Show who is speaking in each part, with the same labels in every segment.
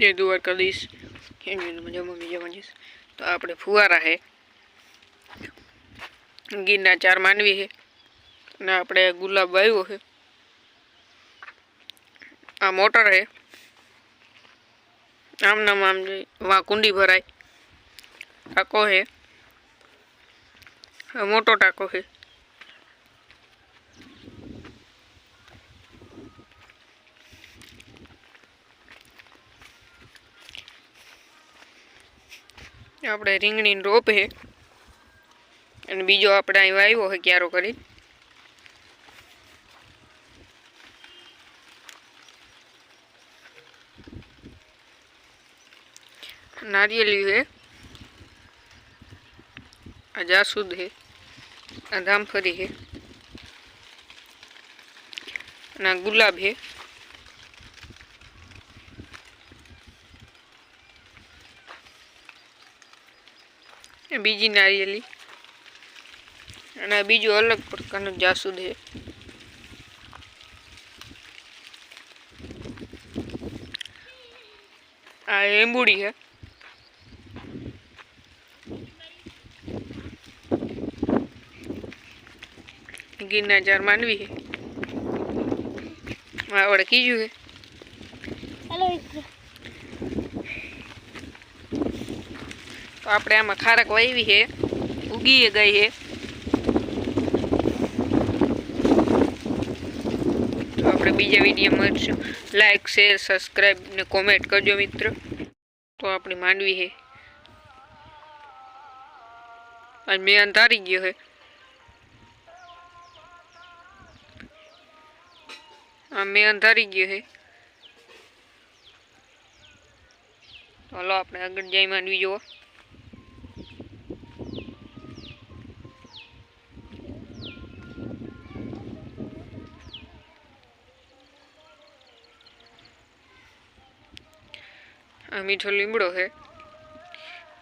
Speaker 1: ને દોર કલીસ કેમ ને મને મને મને જવાન છે તો આપણે ફુવારા છે ગીના ચાર માનવી છે અને આપણે ગુલાબ વાવ્યો છે આ મોટર છે આમ નામ આમ જે વા કુંડી ભરાય કાકો છે મોટો ટાકો છે આપડે રીંગણીનો રોપ છે અને બીજો આપણે આ એવા આવ્યો છે ક્યારો કરી નારિયલી છે આ ジャ સુદ છે આ રામફરી છે અને ગુલાબ છે बीजी नारियली बीजु अलग प्रकार जासूद है आंबूड़ी है गिरना जार मानवी है वड़े कीजू
Speaker 2: है Hello,
Speaker 1: તો આપણે આમાં ખારક વાવી છે ઉગી ગઈ છે તો આપણે બીજા વિડીયો મળશું લાઇક શેર સબસ્ક્રાઈબ ને કોમેન્ટ કરજો મિત્ર તો આપણે માંડવી છે અને મેં અંધારી ગયો છે આ મેં અંધારી ગયો છે હલો આપણે આગળ જઈ માંડવી જોવા અમીઠો લીમડો છે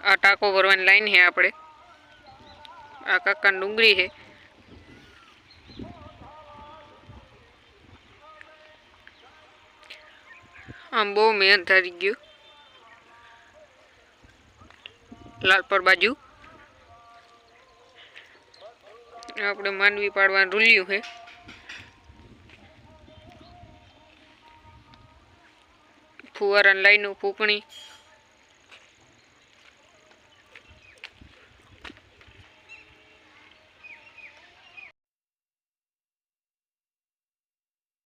Speaker 1: આ ટાકો ભરવાની લાઈન છે આપણે આ કાકાની ડુંગરી છે આમ બહુ મહેનત કરી ગયો લાલપર બાજુ આપણે માનવી પાડવા રુલ્યું છે ફુવારાને લઈને ફૂંકણી